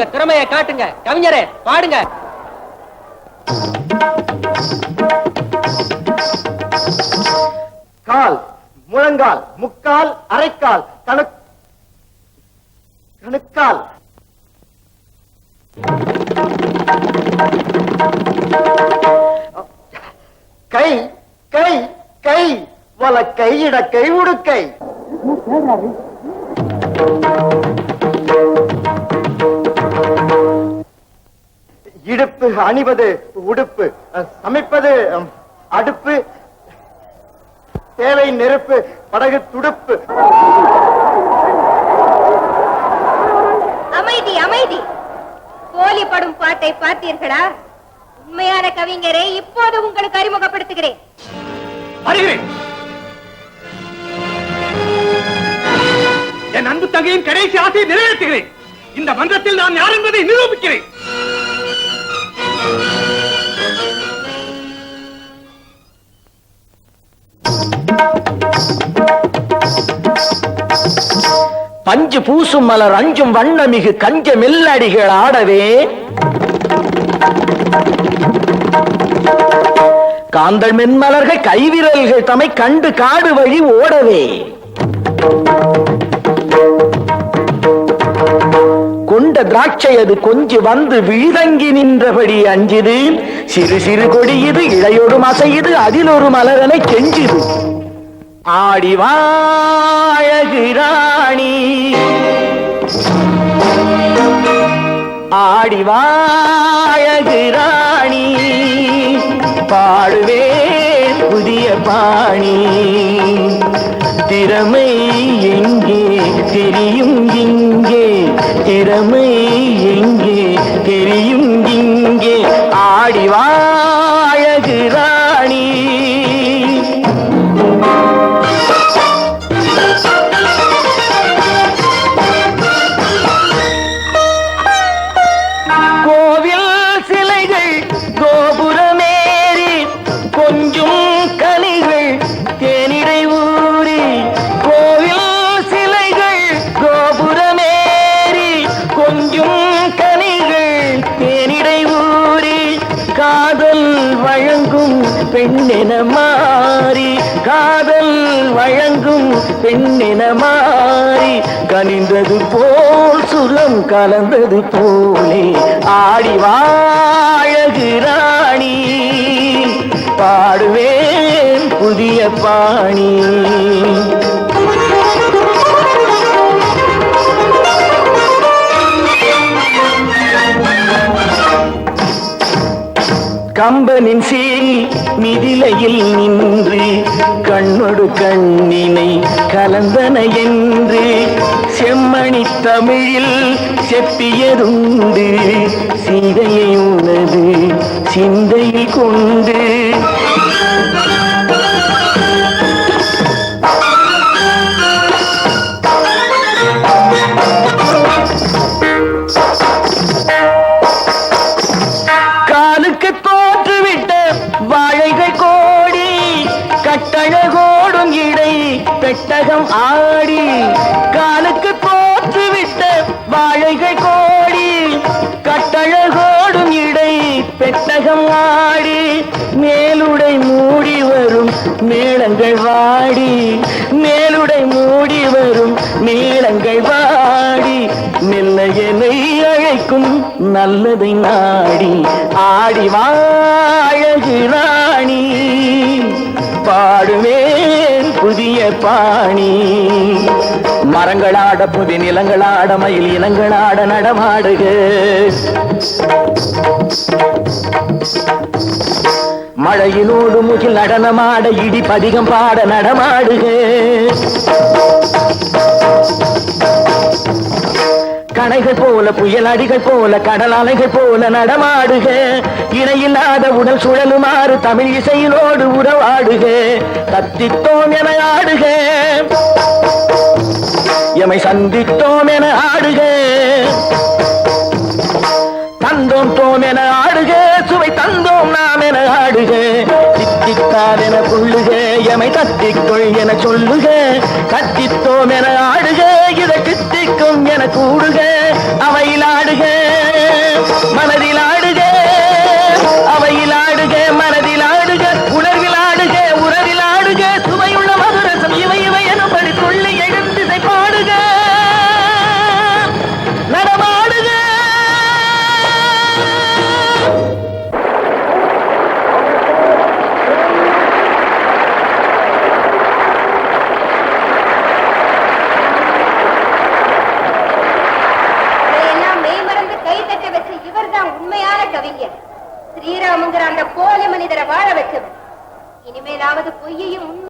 உங்க திறமையை காட்டுங்க. கவிஞரே பாடுங்க. கால் முழங்கால் முக்கால் அரைக்கால் கணக் கணுக்கால். கை கை கை வல கையிட கை உடுக்கை. இடுப்பு அணிவது உடுப்பு சமைப்பது அடுப்பு தேவை நெருப்பு படகு துடுப்பு. அமைதி அமைதி. போலி படும் பாட்டை பார்த்தீர்களா? உண்மையான கவிஞரை இப்போது உங்களுக்கு அறிமுகப்படுத்துகிறேன். அறிகிறேன். என் அன்பு தங்கையின் கடைசி ஆசையை நிறைவேற்றுகிறேன். இந்த மன்றத்தில் நான் யார் என்பதை நிரூபிக்கிறேன். பஞ்சு பூசும் மலர் அஞ்சும் வண்ணமிகு கஞ்ச மெல்லடிகள் ஆடவே. காந்தள் மென்மலர்கள் கைவிரல்கள் தமை கண்டு காடு வழி ஓடவே. கொண்ட திராட்சை அது கொஞ்சி வந்து விழிதங்கி நின்றபடி அஞ்சுது. சிறு சிறு கொடியுது இழையொடும் அசையுது அதில் ஒரு மலரனை கெஞ்சுது. ஆடி வாழகு பாடுவேன் புதிய பாணி. திறமை எங்கே தெரியும் இங்கே. திறமை எங்கே தெரியும் பெண்ணென மாறி காதல் வழங்கும் பெண்ணென மாறி கனிந்தது போல் சுரம் கலந்தது போலே. ஆடி வாழகு ராணி பாடுவேன் புதிய பாணி. கம்பனின் சீல் மிதிலையில் நின்று கண்ணொடு கண்ணினை கலந்தன என்று செம்மணி தமிழில் செப்பியதுண்டு சீதையை உனது சிந்தையில் கொண்டு வாழைகள் கோடி கட்டழகோடும் இடை பெட்டகம் ஆடி மேலுடை மூடி வரும் மேளங்கள் வாடி மேலுடை மூடி வரும் மேளங்கள் வாடி. மெல்ல என்னை அழைக்கும் நல்லதை நாடி ஆடி வாழகு ராணி பாடுவேன் புதிய பாணி. மரங்களாட புவி நிலங்களாட மயில் இனங்களாட நடமாடுக. மழையினோடு முகில் நடனமாட இடி பதிகம் பாட நடமாடுக. கணைகள் போல புயல் அடிகள் போல கடல் அலைகள் போல நடமாடுக. இணையில்லாத உடல் சுழலுமாறு தமிழ் இசையிலோடு உறவாடுக. தத்தித்தோம் என ஆடுக. எமை சந்தித்தோம் என ஆடுக. தந்தோம் தோம் என ஆடுக. சுவை தந்தோம் நாம் என ஆடுக. தித்தித்தார் என கொள்ளுக. எமை தத்திக்கொள் என சொல்லுக. கத்தித்தோம் என ஆடுக. இதை கித்திக்கும் என கூடுக அவையில் ஆடுக. மனதில் ஸ்ரீராமுங்கிற அந்த போலி மனிதரை வாழ வச்சவர் இனிமேலாவது பொய்யையும்